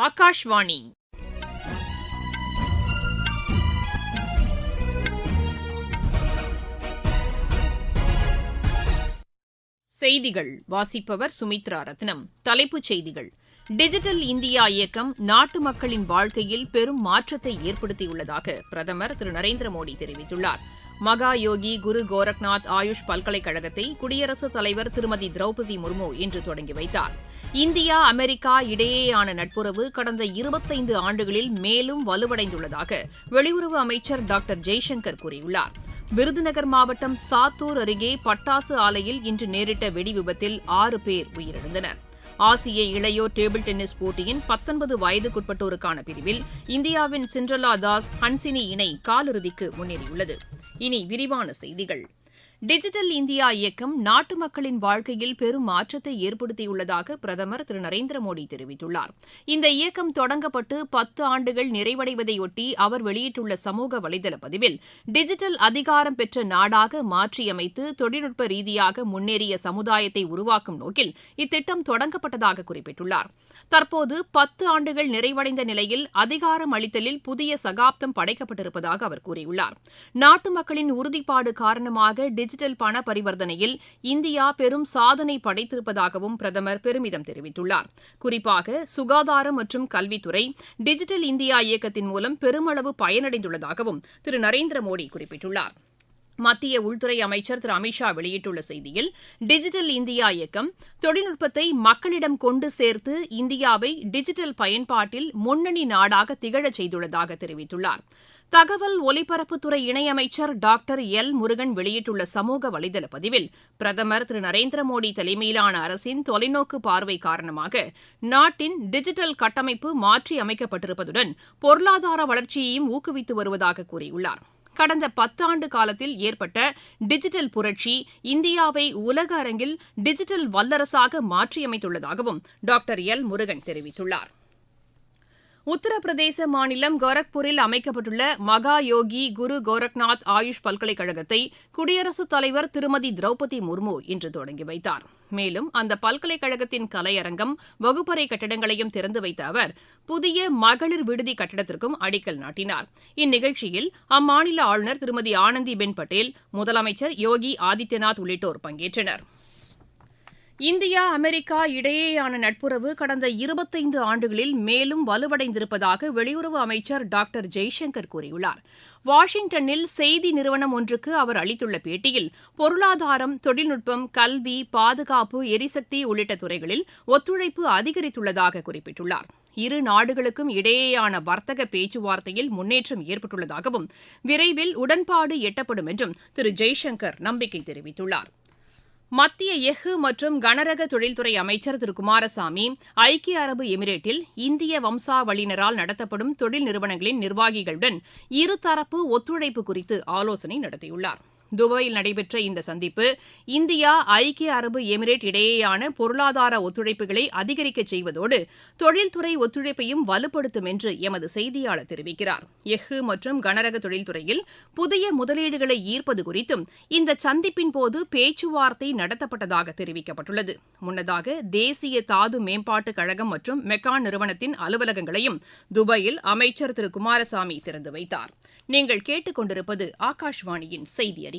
ஆகாஷ்வாணி. செய்திகள். வாசிப்பவர் சுமித்ரா ரத்னம். தலைப்புச் செய்திகள். டிஜிட்டல் இந்தியா இயக்கம் நாட்டு மக்களின் வாழ்க்கையில் பெரும் மாற்றத்தை ஏற்படுத்தியுள்ளதாக பிரதமர் திரு. நரேந்திர மோடி தெரிவித்துள்ளார். மகா யோகி குரு கோரக்நாத் ஆயுஷ் பல்கலைக்கழகத்தை குடியரசுத் தலைவர் திருமதி திரௌபதி முர்மு இன்று தொடங்கி வைத்தார். இந்தியா அமெரிக்கா இடையேயான நட்புறவு கடந்த இருபத்தைந்து ஆண்டுகளில் மேலும் வலுவடைந்துள்ளதாக வெளியுறவு அமைச்சர் டாக்டர் ஜெய்சங்கர் கூறியுள்ளார். விருதுநகர் மாவட்டம் சாத்தூர் அருகே பட்டாசு ஆலையில் இன்று நேரிட்ட வெடி விபத்தில் ஆறு பேர் உயிரிழந்தனர். ஆசிய இளையோர் டேபிள் டென்னிஸ் போட்டியின் பத்தொன்பது வயதுக்குட்பட்டோருக்கான பிரிவில் இந்தியாவின் சிண்ட்ரலா தாஸ் ஹன்சினி இணை காலிறுதிக்கு முன்னேறியுள்ளது. இனி விரிவான செய்திகள். டிஜிட்டல் இந்தியா இயக்கம் நாட்டு மக்களின் வாழ்க்கையில் பெரும் மாற்றத்தை ஏற்படுத்தியுள்ளதாக பிரதமர் திரு. நரேந்திர மோடி தெரிவித்துள்ளார். இந்த இயக்கம் தொடங்கப்பட்டு பத்து ஆண்டுகள் நிறைவடைவதையொட்டி அவர் வெளியிட்டுள்ள சமூக வலைதள பதிவில் டிஜிட்டல் அதிகாரம் பெற்ற நாடாக மாற்றியமைத்து தொழில்நுட்ப ரீதியாக முன்னேறிய சமுதாயத்தை உருவாக்கும் நோக்கில் இத்திட்டம் தொடங்கப்பட்டதாக குறிப்பிட்டுள்ளார். தற்போது பத்து ஆண்டுகள் நிறைவடைந்த நிலையில் அதிகாரம் அளித்தலில் புதிய சகாப்தம் படைக்கப்பட்டிருப்பதாக அவர் கூறியுள்ளார். நாட்டு மக்களின் உறுதிப்பாடு காரணமாக டிஜிட்டல் பண பரிவர்த்தனையில் இந்தியா பெரும் சாதனை படைத்திருப்பதாகவும் பிரதமர் பெருமிதம் தெரிவித்துள்ளார். குறிப்பாக சுகாதாரம் மற்றும் கல்வித்துறை டிஜிட்டல் இந்தியா இயக்கத்தின் மூலம் பெருமளவு பயனடைந்துள்ளதாகவும் திரு. நரேந்திர மோடி குறிப்பிட்டுள்ளார். மத்திய உள்துறை அமைச்சர் திரு. அமித்ஷா வெளியிட்டுள்ள செய்தியில் டிஜிட்டல் இந்தியா இயக்கம் தொழில்நுட்பத்தை மக்களிடம் கொண்டு சேர்த்து இந்தியாவை டிஜிட்டல் பயன்பாட்டில் முன்னணி நாடாக திகழச் செய்துள்ளதாக தெரிவித்துள்ளாா் தகவல் ஒலிபரப்புத்துறை இணையமைச்சர் டாக்டர் எல். முருகன் வெளியிட்டுள்ள சமூக வலைதள பதிவில் பிரதமர் திரு. நரேந்திர மோடி தலைமையிலான அரசின் தொலைநோக்கு பார்வை காரணமாக நாட்டின் டிஜிட்டல் கட்டமைப்பு மாற்றி அமைக்கப்பட்டிருப்பதுடன் பொருளாதார வளர்ச்சியையும் ஊக்குவித்து வருவதாக கூறியுள்ளார். கடந்த பத்தாண்டு காலத்தில் ஏற்பட்ட டிஜிட்டல் புரட்சி இந்தியாவை உலக அரங்கில் டிஜிட்டல் வல்லரசாக மாற்றியமைத்துள்ளதாகவும் டாக்டர் எல். முருகன் தெரிவித்துள்ளார். உத்தரப்பிரதேச மாநிலம் கோரக்பூரில் அமைக்கப்பட்டுள்ள மகா யோகி குரு கோரக்நாத் ஆயுஷ் பல்கலைக்கழகத்தை குடியரசுத் தலைவர் திருமதி திரௌபதி முர்மு இன்று தொடங்கி வைத்தார். மேலும் அந்த பல்கலைக்கழகத்தின் கலையரங்கம் வகுப்பறை கட்டிடங்களையும் திறந்து வைத்த அவர் புதிய மகளிர் விடுதி கட்டிடத்திற்கும் அடிக்கல் நாட்டினார். இந்நிகழ்ச்சியில் அம்மாநில ஆளுநர் திருமதி ஆனந்திபென் பட்டேல் முதலமைச்சர் யோகி ஆதித்யநாத் உள்ளிட்டோர் பங்கேற்றனர். இந்தியா அமெரிக்கா இடையேயான நட்புறவு கடந்த இருபத்தைந்து ஆண்டுகளில் மேலும் வலுவடைந்திருப்பதாக வெளியுறவு அமைச்சர் டாக்டர் ஜெய்சங்கர் கூறியுள்ளார். வாஷிங்டனில் செய்தி நிறுவனம் ஒன்றுக்கு அவர் அளித்துள்ள பேட்டியில் பொருளாதாரம் தொழில்நுட்பம் கல்வி பாதுகாப்பு எரிசக்தி உள்ளிட்ட துறைகளில் ஒத்துழைப்பு அதிகரித்துள்ளதாக குறிப்பிட்டுள்ளார். இரு நாடுகளுக்கும் இடையேயான வர்த்தக பேச்சுவார்த்தையில் முன்னேற்றம் ஏற்பட்டுள்ளதாகவும் விரைவில் உடன்பாடு எட்டப்படும் என்றும் திரு ஜெய்சங்கர் நம்பிக்கை தெரிவித்துள்ளார். மத்திய எஃகு மற்றும் கனரக தொழில்துறை அமைச்சர் திரு. குமாரசாமி ஐக்கிய அரபு எமிரேட்டில் இந்திய வம்சாவளியினரால் நடத்தப்படும் தொழில் நிறுவனங்களின் நிர்வாகிகளுடன் இருதரப்பு ஒத்துழைப்பு குறித்து ஆலோசனை நடத்தியுள்ளார். துபாயில் நடைபெற்ற இந்த சந்திப்பு இந்தியா ஐக்கிய அரபு எமிரேட் இடையேயான பொருளாதார ஒத்துழைப்புகளை அதிகரிக்க செய்வதோடு தொழில்துறை ஒத்துழைப்பையும் வலுப்படுத்தும் என்று எமது செய்தியாளர் தெரிவிக்கிறார். எஃகு மற்றும் கனரக தொழில்துறையில் புதிய முதலீடுகளை ஈர்ப்பது குறித்தும் இந்த சந்திப்பின் போது பேச்சுவார்த்தை நடத்தப்பட்டதாக தெரிவிக்கப்பட்டுள்ளது. முன்னதாக தேசிய தாது மேம்பாட்டுக் கழகம் மற்றும் மெக்கான் நிறுவனத்தின் அலுவலகங்களையும் துபாயில் அமைச்சர் திரு. குமாரசாமி திறந்து வைத்தார். நீங்கள் கேட்டுக்கொண்டிருப்பது ஆகாஷ்வாணியின் செய்தி அறிக்கை.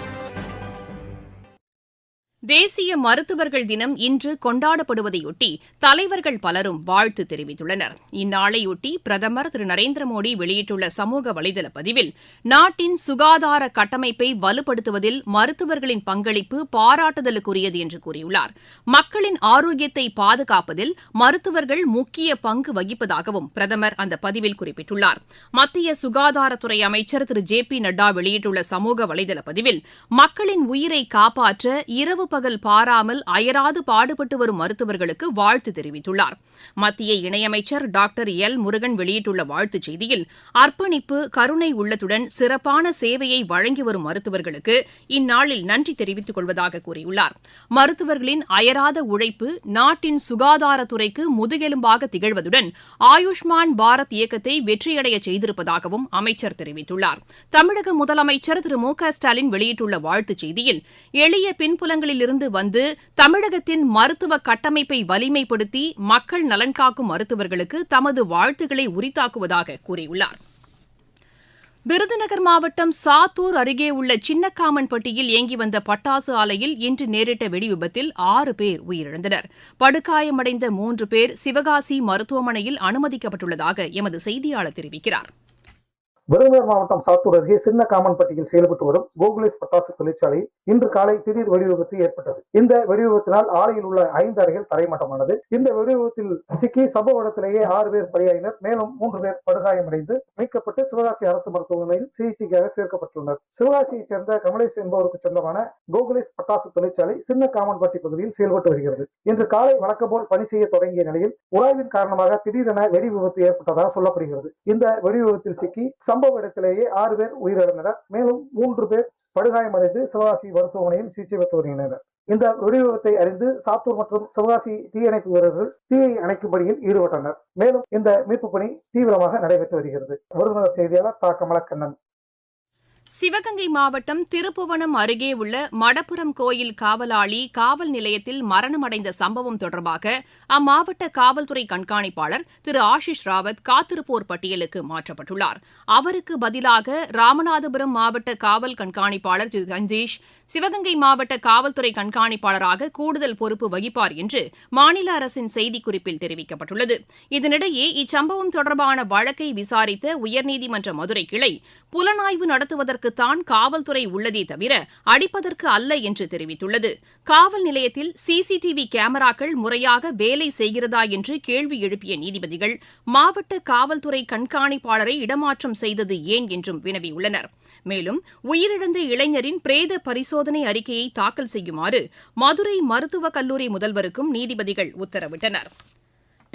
தேசிய மருத்துவர்கள் தினம் இன்று கொண்டாடப்படுவதையொட்டி தலைவர்கள் பலரும் வாழ்த்து தெரிவித்துள்ளனர். இந்நாளையொட்டி பிரதமர் திரு நரேந்திர மோடி வெளியிட்டுள்ள சமூக வலைதள பதிவில் நாட்டின் சுகாதார கட்டமைப்பை வலுப்படுத்துவதில் மருத்துவர்களின் பங்களிப்பு பாராட்டுதலுக்குரியது என்று கூறியுள்ளார். மக்களின் ஆரோக்கியத்தை பாதுகாப்பதில் மருத்துவர்கள் முக்கிய பங்கு வகிப்பதாகவும் பிரதமர் அந்த பதிவில் குறிப்பிட்டுள்ளார். மத்திய சுகாதாரத்துறை அமைச்சர் திரு ஜே பி நட்டா வெளியிட்டுள்ள சமூக வலைதள பதிவில் மக்களின் உயிரை காப்பாற்ற இரவு பகல் பாராமல் அயராது பாடுபட்டு வரும் மருத்துவர்களுக்கு வாழ்த்து தெரிவித்துள்ளார். மத்திய இணையமைச்சர் டாக்டர் எல். முருகன் வெளியிட்டுள்ள வாழ்த்துச் செய்தியில் அர்ப்பணிப்பு கருணை உள்ளத்துடன் சிறப்பான சேவையை வழங்கி வரும் மருத்துவர்களுக்கு இந்நாளில் நன்றி தெரிவித்துக் கொள்வதாக கூறியுள்ளார். மருத்துவர்களின் அயராத உழைப்பு நாட்டின் சுகாதாரத்துறைக்கு முதுகெலும்பாக திகழ்வதுடன் ஆயுஷ்மான் பாரத் இயக்கத்தை வெற்றியடைய செய்திருப்பதாகவும் அமைச்சர் தெரிவித்துள்ளார். தமிழக முதலமைச்சர் திரு மு க ஸ்டாலின் வெளியிட்டுள்ள வாழ்த்துச் செய்தியில் எளிய பின்புலங்களில் பின்புலங்களிலிருந்து வந்து தமிழகத்தின் மருத்துவ கட்டமைப்பை வலிமைப்படுத்தி மக்கள் நலன் காக்கும் மருத்துவர்களுக்கு தமது வாழ்த்துக்களை உரித்தாக்குவதாக கூறியுள்ளார். விருதுநகர் மாவட்டம் சாத்தூர் அருகே உள்ள சின்னக்காமன்பட்டியில் இயங்கி வந்த பட்டாசு ஆலையில் இன்று நேரிட்ட வெடிவிபத்தில் ஆறு பேர் உயிரிழந்தனர். படுகாயமடைந்த மூன்று பேர் சிவகாசி மருத்துவமனையில் அனுமதிக்கப்பட்டுள்ளதாக எமது செய்தியாளர் தெரிவிக்கிறார். விருதுநகர் மாவட்டம் சாத்தூர் அருகே சின்ன காமன்பட்டியில் செயல்பட்டு வரும் கோகுலேஷ் பட்டாசு தொழிற்சாலையில் இன்று காலை திடீர் வெடிவிபத்து ஏற்பட்டது. இந்த வெடிவிபத்தினால் ஆலையில் உள்ள ஐந்து அறைகள் தரைமட்டமானது. இந்த வெடிவிபத்தில் சிக்கி சம்பவ இடத்திலேயே ஆறு பேர் பலியாயினர். மேலும் மூன்று பேர் படுகாயமடைந்து மீட்கப்பட்டு சிவகாசி அரசு மருத்துவமனையில் சிகிச்சைக்காக சேர்க்கப்பட்டுள்ளனர். சிவகாசியைச் சேர்ந்த கமலேஷ் என்பவருக்கு சொந்தமான கோகுலேஷ் பட்டாசு தொழிற்சாலை சின்ன காமன்பட்டி பகுதியில் செயல்பட்டு வருகிறது. இன்று காலை வழக்கம்போல் பணி செய்ய தொடங்கிய நிலையில் உராய்வின் காரணமாக திடீரென வெடி விபத்து ஏற்பட்டதாக சொல்லப்படுகிறது. இந்த வெடி விபத்தில் சிக்கி சம்பவ இடத்திலேயே ஆறு பேர் உயிரிழந்தனர். மேலும் மூன்று பேர் படுகாயமடைந்து சிவகாசி மருத்துவமனையில் சிகிச்சை பெற்று வருகின்றனர். இந்த வெடிவிபத்தை அறிந்து சாத்தூர் மற்றும் சிவகாசி தீயணைப்பு வீரர்கள் தீயை அணைக்கும் ஈடுபட்டனர். மேலும் இந்த மீட்பு பணி தீவிரமாக நடைபெற்று வருகிறது. விருதுநகர் செய்தியாளர் தா கமலக்கண்ணன். சிவகங்கை மாவட்டம் திருப்புவனம் அருகே உள்ள மடப்புரம் கோயில் காவலாளி காவல் நிலையத்தில் மரணமடைந்த சம்பவம் தொடர்பாக அம்மாவட்ட காவல்துறை கண்காணிப்பாளர் திரு ஆஷிஷ் ராவத் காத்திருப்போர் பட்டியலுக்கு மாற்றப்பட்டுள்ளார். அவருக்கு பதிலாக ராமநாதபுரம் மாவட்ட காவல் கண்காணிப்பாளர் திரு சந்தீஷ் சிவகங்கை மாவட்ட காவல்துறை கண்காணிப்பாளராக கூடுதல் பொறுப்பு வகிப்பார் என்று மாநில அரசின் செய்திக்குறிப்பில் தெரிவிக்கப்பட்டுள்ளது. இதனிடையே இச்சம்பவம் தொடர்பான வழக்கை விசாரித்த உயர்நீதிமன்ற மதுரை கிளை புலனாய்வு நடத்துவதற்கு நடத்துவதற்குத்தான் காவல்துறை உள்ளதே தவிர அடிப்பதற்கு அல்ல என்று தெரிவித்துள்ளது. காவல் நிலையத்தில் சிசிடிவி கேமராக்கள் முறையாக வேலை செய்கிறதா என்று கேள்வி எழுப்பிய நீதிபதிகள் மாவட்ட காவல்துறை கண்காணிப்பாளரை இடமாற்றம் செய்தது ஏன் என்றும் வினவியுள்ளனர். மேலும் உயிரிழந்த இளைஞரின் பிரேத பரிசோதனை அறிக்கையை தாக்கல் செய்யுமாறு மதுரை மருத்துவக் கல்லூரி முதல்வருக்கும் நீதிபதிகள் உத்தரவிட்டனர்.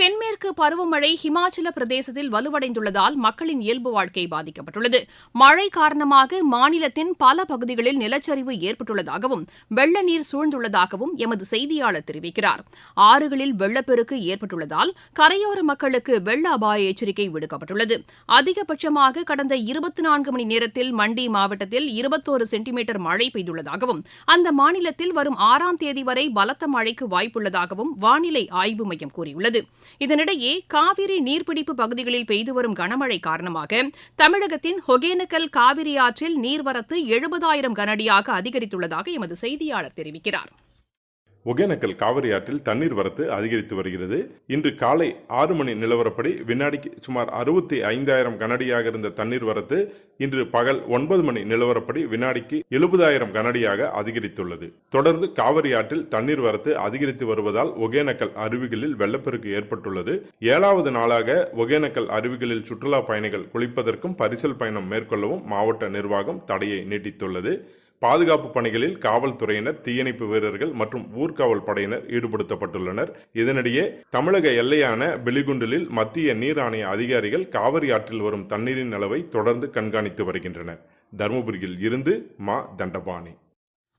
தென்மேற்கு பருவமழை ஹிமாச்சல பிரதேசத்தில் வலுவடைந்துள்ளதால் மக்களின் இயல்பு வாழ்க்கை பாதிக்கப்பட்டுள்ளது. மழை காரணமாக மாநிலத்தின் பல பகுதிகளில் நிலச்சரிவு ஏற்பட்டுள்ளதாகவும் வெள்ள நீர் சூழ்ந்துள்ளதாகவும் எமது செய்தியாளர் தெரிவிக்கிறார். ஆறுகளில் வெள்ளப்பெருக்கு ஏற்பட்டுள்ளதால் கரையோர மக்களுக்கு வெள்ள அபாய எச்சரிக்கை விடுக்கப்பட்டுள்ளது. அதிகபட்சமாக கடந்த இருபத்தி நான்கு மணி நேரத்தில் மண்டி மாவட்டத்தில் இருபத்தோரு சென்டிமீட்டர் மழை பெய்துள்ளதாகவும் அந்த மாநிலத்தில் வரும் ஆறாம் தேதி வரை பலத்த மழைக்கு வாய்ப்புள்ளதாகவும் வானிலை ஆய்வு மையம் கூறியுள்ளது. இதனிடையே காவிரி நீர்பிடிப்பு பகுதிகளில் பெய்து வரும் கனமழை காரணமாக தமிழகத்தின் ஒகேனக்கல் காவிரி ஆற்றில் நீர்வரத்து எழுபதாயிரம் கனஅடியாக அதிகரித்துள்ளதாக எமது செய்தியாளர் தெரிவிக்கிறார். ஒகேனக்கல் காவிரி ஆற்றில் தண்ணீர் வரத்து அதிகரித்து வருகிறது. இன்று காலை ஆறு மணி நிலவரப்படி வினாடிக்கு சுமார் அறுபத்தி ஐந்தாயிரம் கனடியாக இருந்த தண்ணீர் வரத்து இன்று பகல் ஒன்பது மணி நிலவரப்படி வினாடிக்கு எழுபதாயிரம் கனடியாக அதிகரித்துள்ளது. தொடர்ந்து காவிரி ஆற்றில் தண்ணீர் வரத்து அதிகரித்து வருவதால் ஒகேனக்கல் அருவிகளில் வெள்ளப்பெருக்கு ஏற்பட்டுள்ளது. ஏழாவது நாளாக ஒகேனக்கல் அருவிகளில் சுற்றுலா பயணிகள் குளிப்பதற்கும் பரிசல் பயணம் மேற்கொள்ளவும் மாவட்ட நிர்வாகம் தடையை நீட்டித்துள்ளது. பாதுகாப்பு பணிகளில் காவல்துறையினர் தீயணைப்பு வீரர்கள் மற்றும் ஊர்காவல் படையினர் ஈடுபடுத்தப்பட்டுள்ளனர். இதனிடையே தமிழக எல்லையான பிலிகுண்டலில் மத்திய நீர் ஆணைய அதிகாரிகள் காவிரி ஆற்றில் வரும் தண்ணீரின் அளவை தொடர்ந்து கண்காணித்து வருகின்றனர். தருமபுரியில் இருந்து மா. தண்டபாணி.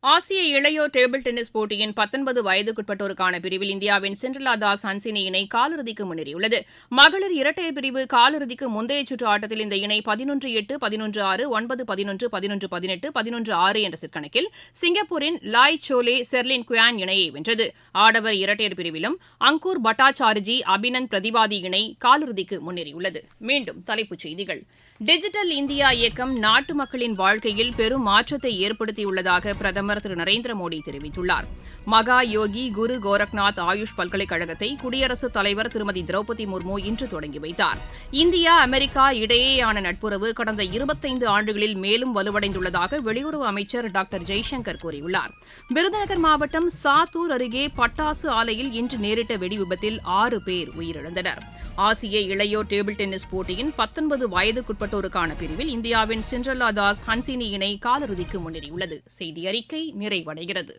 ஆசிய இளையோர் டேபிள் டென்னிஸ் போட்டியின் பத்தொன்பது வயதுக்குட்பட்டோருக்கான பிரிவில் இந்தியாவின் சிண்ட்ரலா தாஸ் ஹன்சினி இணை காலிறுதிக்கு முன்னேறியுள்ளது. மகளிர் இரட்டையர் பிரிவு காலிறுதிக்கு முந்தைய சுற்று ஆட்டத்தில் இந்த இணை பதினொன்று எட்டு பதினொன்று ஆறு ஒன்பது பதினொன்று பதினொன்று பதினெட்டு பதினொன்று ஆறு என்ற சிற்கணக்கில் சிங்கப்பூரின் லாய் சோலே செர்லின் குயான் இணையை வென்றது. ஆடவர் இரட்டையர் பிரிவிலும் அங்கூர் பட்டாச்சார்ஜி அபினந்த் பிரதிவாதி இணை காலிறுதிக்கு முன்னேறியுள்ளது. மீண்டும் தலைப்புச் செய்திகள். டிஜிட்டல் இந்தியா இயக்கம் நாட்டு மக்களின் வாழ்க்கையில் பெரும் மாற்றத்தை ஏற்படுத்தியுள்ளதாக பிரதமர் பிரதமர் திரு நரேந்திர மோடி தெரிவித்துள்ளார். மகா யோகி குரு கோரக்நாத் ஆயுஷ் பல்கலைக்கழகத்தை குடியரசுத் தலைவர் திருமதி திரௌபதி முர்மு இன்று தொடங்கி வைத்தார். இந்தியா அமெரிக்கா இடையேயான நட்புறவு கடந்த இருபத்தைந்து ஆண்டுகளில் மேலும் வலுவடைந்துள்ளதாக வெளியுறவு அமைச்சர் டாக்டர் ஜெய்சங்கர் கூறியுள்ளார். விருதுநகர் மாவட்டம் சாத்தூர் அருகே பட்டாசு ஆலையில் இன்று நேரிட்ட வெடிவிபத்தில் ஆறு பேர் உயிரிழந்தனர். ஆசிய இளையோர் டேபிள் டென்னிஸ் போட்டியின் பத்தொன்பது வயதுக்குட்பட்டோருக்கான பிரிவில் இந்தியாவின் சிண்ட்ரல்லா தாஸ் ஹன்சினி இணை காலிறுதிக்கு முன்னேறியுள்ளது. செய்தி அறிக்கை நிறைவடைகிறது.